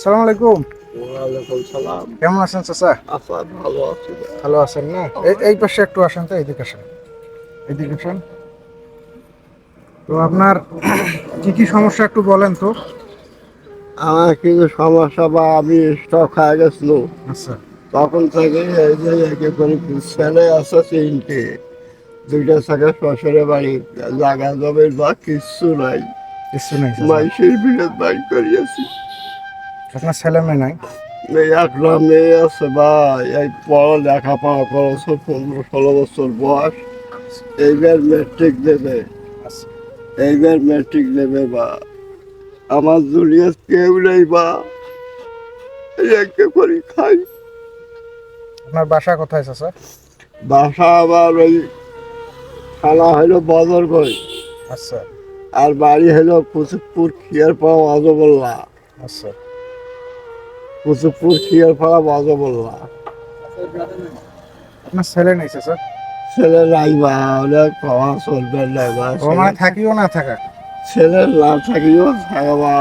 আসসালামু আলাইকুম। সালাম। কেমন আছেন চাচা? আসাদ ভালো আছি। ভালো আছেন না? এই- পাশে একটু আসেন তো এইদিকে আসেন। এইদিকে আসেন। তো আপনার কি কি সমস্যা একটু বলেন তো। আমার কিছু সমস্যা বা আমি স্টক খাই গেছিল। আচ্ছা। তখন থেকে এই যে একে করে ছেলে আছে তিনটে। দুইটা থাকে শ্বশুরে বাড়ি জাগা জমির বা কিচ্ছু নাই। কিছু নেই। মাইসের বিরোধ বাড়ি করিয়েছি। আপনার ছেলে মেয়ে নাই? একটা মেয়ে আছে বা এই পড়া লেখাপড়া করেছে পনেরো ষোলো বছর বয়স। এইবার মেট্রিক দেবে। আচ্ছা। এইবার ম্যাট্রিক দেবে বা। আমার জুলিয়াস কেউ নেই বা। একে করি খাই। আপনার বাসা কোথায় চাচা? বাসা আবার ওই খানা হইল বদর কই আচ্ছা। আর বাড়ি হইল কুচুকপুর খিয়ার পাড়া বাজবল্লা আচ্ছা। কুচুকপুর খিয়ার পাড়া বাজবল্লা আপনার ছেলে নেই চাচা। ছেলে নাই বা হলে খাওয়া চলবে নাই বা ও মানে থাকিও না থাকা? ছেলে না থাকিও থাকবা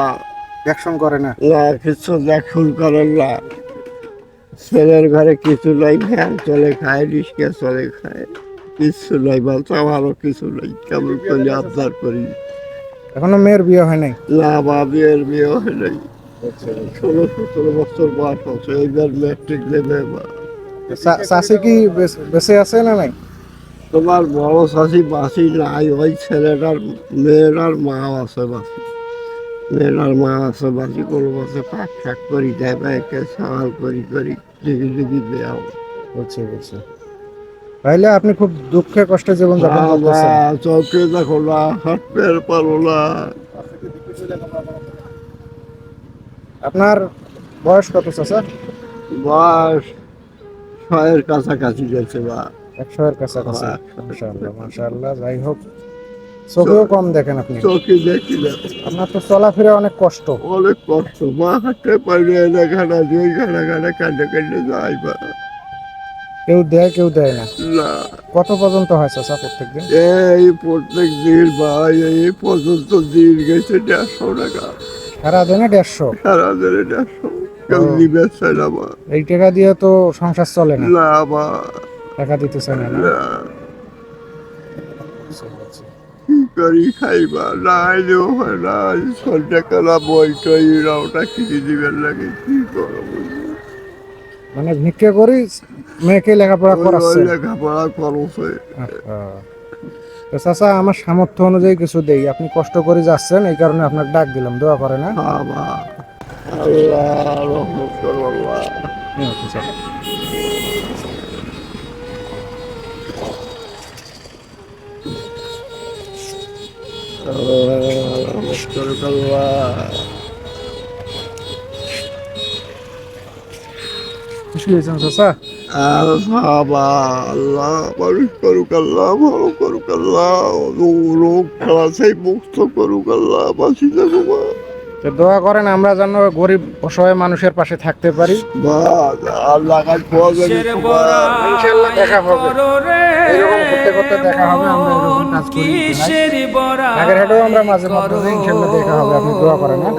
অ্যাকশন করে না? না কিছু দেখুন করেন না। ছেলের ঘরে কিছু নাই ভ্যান চলে খায় রিক্সা চলে খায়। কিছু নাই বলতো আমারও কিছু নাই কেমন করে আবদার করি। এখনও মেয়ের বিয়ে হয় নাই? না বা বিয়ের বিয়ে হয় নাই। ষোলো সতেরো বছর বয়স হচ্ছে এইবার ম্যাট্রিক দেবে বা। কি বেঁচে- বেঁচে আছে না নাই? তোমার বড় শাশি বাসি নাই ওই ছেলেটার মেয়েরার মা আছে বাসি মেয়েরার মা আছে বাসি কোনো বছর পাক শাক করি দেয় বা একে করি করি দিকে দিকে দেওয়া বলছি বলছি তাইলে আপনি খুব দুঃখে কষ্টে জীবন যাপন করতেছেন। চোখে দেখো না হাঁটতে পারো না। আপনার বয়স কত চাচা? বয়স ছয়ের কাছাকাছি গেছে বা একশো এর কাছাকাছি। মাশাআল্লাহ মাশাআল্লাহ যাই হোক। চোখেও কম দেখেন আপনি। চোখে দেখি আপনার তো চলাফেরা অনেক কষ্ট। অনেক কষ্ট। মা হাঁটতে পারি না ঘানা দুই ঘানা ঘানা কান্দে কান্দে যাই বা। কেউ দেয় কেউ দেয় না। কত পর্যন্ত হয় চাচা প্রত্যেকদিন? এই প্রত্যেক দিন ভাই এই পর্যন্ত দিন গেছে দেড়শো টাকা। সারা দিনে দেড়শো। সারা দিনে দেড়শো। কেউ ও। না বা। এই টাকা দিয়ে তো সংসার চলে না। না বা। টাকা দিতে চায় না না? না। কি করি খাইবা? না আইলেও হয় না সন্ধ্যা কালা বই টই ওটা কিনে দিবেন লাগে কি করব? মানে ভিক্ষে করি মেয়েকে লেখাপড়া করাচ্ছে। লেখাপড়া খরচ চাচা আমার সামর্থ্য অনুযায়ী কিছু দেই আপনি কষ্ট করে যাচ্ছেন এই কারণে আপনার ডাক দিলাম দোয়া করে না খুশি চাচা বাবা আল্লাহ মানুষ করুক আল্লাহ ভালো করুক আল্লাহ রোগ খেলা সেই মুক্ত করুক আল্লাহ বাঁচি যাব তো দোয়া করেন আমরা যেন গরিব অসহায় মানুষের পাশে থাকতে পারি। বা আল্লাহ কাজ পাওয়া যাবে ইনশাআল্লাহ দেখা হবে। করতে করতে দেখা হবে আমরা এরকম কাজ করি আগের আমরা মাঝে মাঝে ইনশাআল্লাহ দেখা হবে আপনি দোয়া করেন না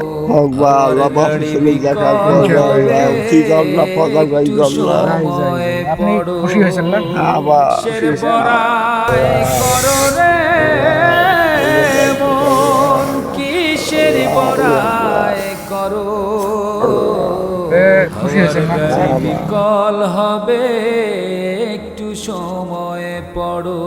যাই, যাই, যাই। আপনি খুশি হয়েছেন না? খুশি হয়েছেন বিকল হবে একটু সময় পড়ো।